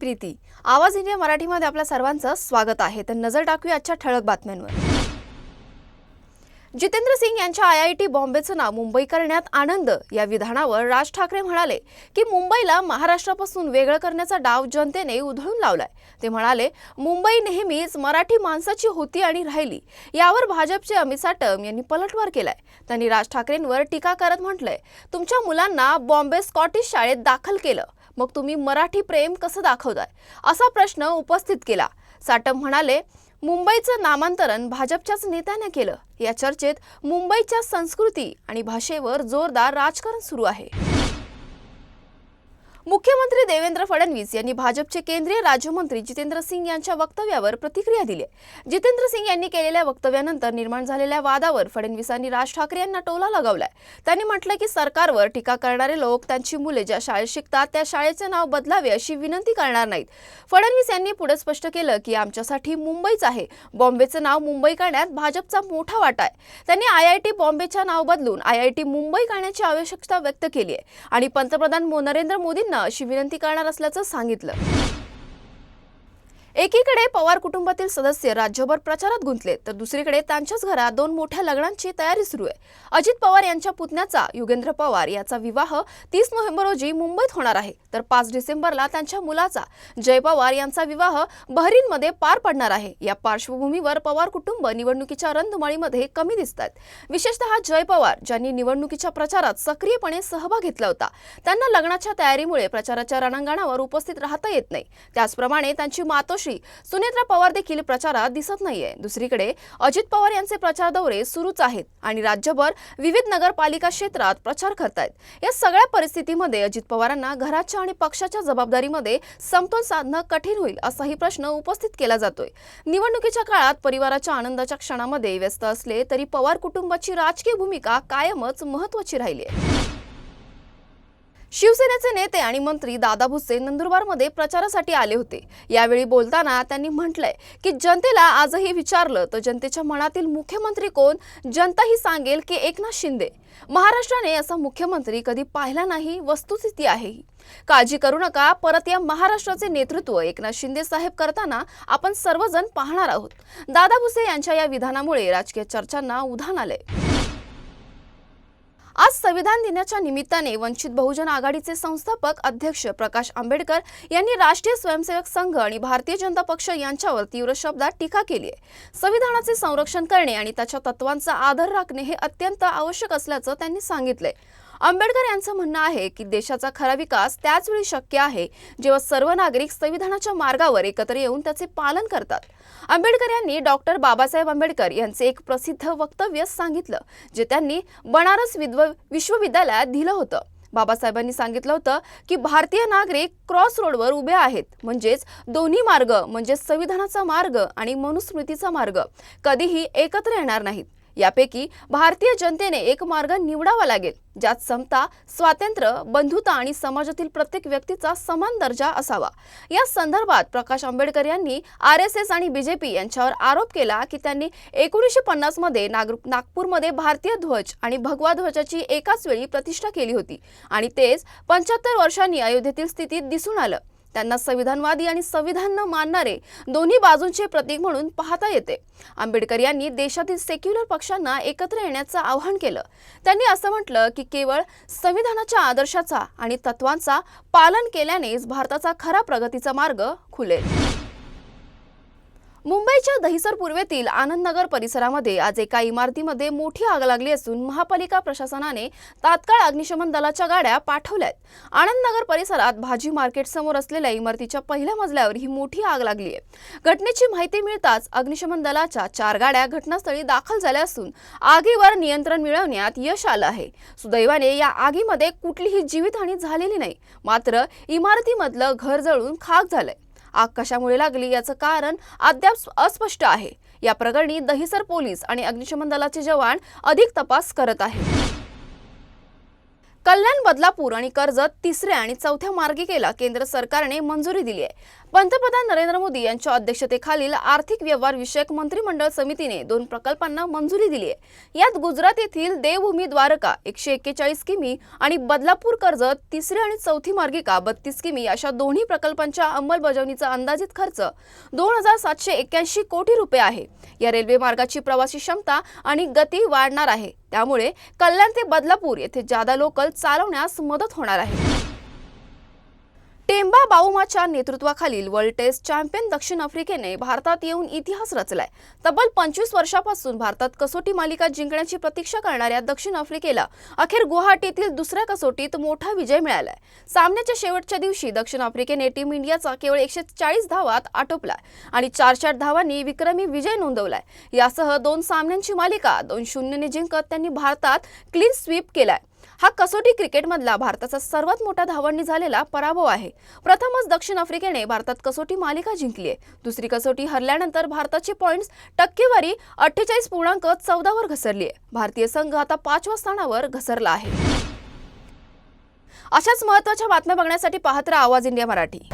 प्रीती. आवाज इंडिया मराठीमध्ये आपल्या सर्वांचं स्वागत आहे. तर नजर टाकूया आजच्या ठळक बातम्यांवर. जितेंद्र सिंग यांच्या आय आय टी बॉम्बेचं नाव मुंबई करण्यात आनंद या विधानावर राज ठाकरे म्हणाले की मुंबईला महाराष्ट्रापासून वेगळं करण्याचा डाव जनतेने उधळून लावलाय. ते म्हणाले मुंबई नेहमीच मराठी माणसाची होती आणि राहिली. यावर भाजपचे अमित साटम यांनी पलटवार केलाय. त्यांनी राज ठाकरेंवर टीका करत म्हटलंय तुमच्या मुलांना बॉम्बे स्कॉटिश शाळेत दाखल केलं. मग तुम्ही मराठी प्रेम कसं दाखवताय? असा प्रश्न उपस्थित केला. साटम म्हणाले मुंबईचं नामांतरण भाजपच्याच नेत्याने केलं. या चर्चेत मुंबईच्या संस्कृती आणि भाषेवर जोरदार राजकारण सुरू आहे. मुख्यमंत्री देवेंद्र फडणवीस यांनी भाजपचे केंद्रीय राज्यमंत्री जितेंद्र सिंग यांच्या वक्तव्यावर प्रतिक्रिया दिली जितेंद्र सिंग यांनी केलेल्या वक्तव्यानंतर निर्माण झालेल्या वादावर फडणवीसांनी राज ठाकरे यांना टोला लगावलाय. त्यांनी म्हटलं की सरकारवर टीका करणारे लोक त्यांची मुले ज्या शाळेत शिकतात त्या शाळेचे नाव बदलावे अशी विनंती करणार नाहीत. फडणवीस यांनी पुढे स्पष्ट केलं की आमच्यासाठी मुंबईच आहे. बॉम्बेचं नाव मुंबई करण्यात भाजपचा मोठा वाटा आहे. त्यांनी आय आय टी बॉम्बेच्या नाव बदलून आय आय टी मुंबई करण्याची आवश्यकता व्यक्त केली आहे. आणि पंतप्रधान नरेंद्र मोदींना अशी विनंती करणार असल्याचं सांगितलं. एकीकडे पवार कुटुंबातील सदस्य राज्यभर प्रचारात गुंतले तर दुसरीकडे त्यांच्याच घरात दोन मोठ्या लग्नांची तयारी सुरू आहे. अजित पवार यांच्या पुतण्याचा युगेंद्र पवार याचा विवाह तीस नोव्हेंबर रोजी मुंबईत होणार आहे तर पाच डिसेंबरला त्यांच्या मुलाचा जय पवार यांचा विवाह बहरीनमध्ये पार पडणार आहे. या पार्श्वभूमीवर पवार कुटुंब निवडणुकीच्या रणधुमाळीमध्ये कमी दिसतात विशेषतः जय पवार ज्यांनी निवडणुकीच्या प्रचारात सक्रियपणे सहभाग घेतला होता त्यांना लग्नाच्या तयारीमुळे प्रचाराच्या रणांगणावर उपस्थित राहता येत नाही. त्याचप्रमाणे त्यांची मातोश्री सुनेत्रा पवार देखील प्रचारात दिसत नाहीये. दुसरीकडे अजित पवार यांचे प्रचार दौरे सुरूच आहेत आणि राज्यभर विविध नगरपालिका क्षेत्रात प्रचार करतायत. या सगळ्या परिस्थितीमध्ये अजित पवारांना घराच्या आणि पक्षाच्या जबाबदारीमध्ये समतोल साधणं कठीण होईल असाही प्रश्न उपस्थित केला जातोय. निवडणुकीच्या काळात परिवाराच्या आनंदाच्या क्षणामध्ये व्यस्त असले तरी पवार कुटुंबाची राजकीय भूमिका कायमच महत्वाची राहिली आहे. शिवसेनेचे नेते आणि मंत्री दादा भुसे नंदुरबारमध्ये प्रचारासाठी आले होते. यावेळी बोलताना त्यांनी म्हटलंय की जनतेला आजही विचारलं तर जनतेच्या मनातील मुख्यमंत्री कोण? जनता ही सांगेल की एकनाथ शिंदे. महाराष्ट्राने असा मुख्यमंत्री कधी पाहिला नाही वस्तुस्थिती आहे ही. काळजी करू नका परत या महाराष्ट्राचे नेतृत्व एकनाथ शिंदे साहेब करताना आपण सर्वजण पाहणार आहोत. दादा भुसे यांच्या या विधानामुळे राजकीय चर्चांना उधाण आलंय. आज संविधान दिनाच्या निमित्ताने वंचित बहुजन आघाडीचे संस्थापक अध्यक्ष प्रकाश आंबेडकर यांनी राष्ट्रीय स्वयंसेवक संघ आणि भारतीय जनता पक्ष यांच्यावर तीव्र शब्दात टीका केली आहे. संविधानाचे संरक्षण करणे आणि त्याच्या तत्वांचा आदर राखणे हे अत्यंत आवश्यक असल्याचं त्यांनी सांगितलंय. आंबेडकर यांचं म्हणणं आहे की देशाचा खरा विकास त्याच वेळी शक्य आहे जेव्हा सर्व नागरिक संविधानाच्या मार्गावर एकत्र येऊन त्याचे पालन करतात. आंबेडकर यांनी डॉक्टर बाबासाहेब आंबेडकर यांचे एक प्रसिद्ध वक्तव्य सांगितलं जे त्यांनी बनारस विद्व विश्वविद्यालयात दिलं होतं. बाबासाहेबांनी सांगितलं होतं की भारतीय नागरिक क्रॉस रोडवर उभे आहेत म्हणजेच दोन्ही मार्ग म्हणजे संविधानाचा मार्ग आणि मनुस्मृतीचा मार्ग कधीही एकत्र येणार नाहीत. यापैकी भारतीय जनतेने एक मार्ग निवडावा लागेल ज्यात समता स्वातंत्र्य बंधुता आणि समाजातील प्रत्येक व्यक्तीचा समान दर्जा असावा. या संदर्भात प्रकाश आंबेडकर यांनी आर एस एस आणि बीजेपी यांच्यावर आरोप केला की त्यांनी एकोणीसशे पन्नासमध्ये नागपूरमध्ये भारतीय ध्वज आणि भगवा ध्वजाची एकाच वेळी प्रतिष्ठा केली होती आणि तेच पंच्याहत्तर वर्षांनी अयोध्येतील स्थितीत दिसून आलं. त्यांना संविधानवादी आणि संविधान न मानणारे दोन्ही बाजूंचे प्रतीक म्हणून पाहता येते. आंबेडकर यांनी देशातील सेक्युलर पक्षांना एकत्र येण्याचं आवाहन केलं. त्यांनी असं म्हटलं की केवळ संविधानाच्या आदर्शाचा आणि तत्वांचा पालन केल्यानेच भारताचा खरा प्रगतीचा मार्ग खुलेल. मुंबईच्या दहिसर पूर्वेतील आनंदनगर परिसरामध्ये आज एका इमारतीमध्ये मोठी आग लागली असून महापालिका प्रशासनाने तात्काळ अग्निशमन दलाच्या गाड्या पाठवल्यात. आनंदनगर परिसरात भाजी मार्केट समोर असलेल्या इमारतीच्या पहिल्या मजल्यावर ही मोठी आग लागली आहे. घटनेची माहिती मिळताच अग्निशमन दलाच्या चार गाड्या घटनास्थळी दाखल झाल्या असून आगीवर नियंत्रण मिळवण्यात यश आलं आहे. सुदैवाने या आगीमध्ये कुठलीही जीवितहानी झालेली नाही. मात्र इमारतीमधलं घर जळून खाक झालंय. आग कशामुळे लागली याचं कारण अद्याप अस्पष्ट आहे. या प्रकरणी दहिसर पोलीस आणि अग्निशमन दलाचे जवान अधिक तपास करत आहेत. कल्याण बदलापूर आणि कर्जत तिसऱ्या आणि चौथ्या मार्गिकेला केंद्र सरकारने मंजुरी दिली आहे. पंतप्रधान नरेंद्र मोदी यांच्या अध्यक्षतेखालील आर्थिक व्यवहार विषयक मंत्रिमंडळ समितीने दोन प्रकल्पांना मंजुरी दिली आहे. यात गुजरात येथील देवभूमी द्वारका एकशे एक्केचाळीस किमी आणि बदलापूर कर्जत तिसरी आणि चौथी मार्गिका बत्तीस किमी अशा दोन्ही प्रकल्पांच्या अंमलबजावणीचा अंदाजित खर्च दोन हजार सातशे एक्क्याऐंशी कोटी रुपये आहे. या रेल्वे मार्गाची प्रवासी क्षमता आणि गती वाढणार आहे. त्यामुळे कल्याण ते बदलापूर येथे जादा लोकल चालवण्यास मदत होणार आहे. केम्बा बाउमाच्या नेतृत्वाखालील वर्ल्ड टेस्ट चॅम्पियन दक्षिण आफ्रिकेने भारतात येऊन इतिहास रचलाय. तब्बल पंचवीस वर्षापासून भारतात कसोटी मालिका जिंकण्याची प्रतीक्षा करणाऱ्या दक्षिण आफ्रिकेला अखेर गुवाहाटीतील दुसऱ्या कसोटीत मोठा विजय मिळालाय. सामन्याच्या शेवटच्या दिवशी दक्षिण आफ्रिकेने टीम इंडियाचा केवळ एकशे चाळीस धावात आटोपलाय आणि चार चार धावांनी विक्रमी विजय नोंदवलाय. यासह दोन सामन्यांची मालिका दोन शून्यने जिंकत त्यांनी भारतात क्लीन स्वीप केलाय. हा कसोटी क्रिकेटमधला भारताचा सर्वात मोठा धावांनी झालेला पराभव आहे. प्रथमच दक्षिण आफ्रिकेने भारतात कसोटी मालिका जिंकली आहे दुसरी कसोटी हरल्यानंतर भारताची पॉईंट्स टक्केवारी अठ्ठेचाळीस पूर्णांक चौदावर घसरली आहे भारतीय संघ आता पाचव्या स्थानावर घसरला आहे. अशाच महत्त्वाच्या बातम्या बघण्यासाठी पाहत आवाज इंडिया मराठी.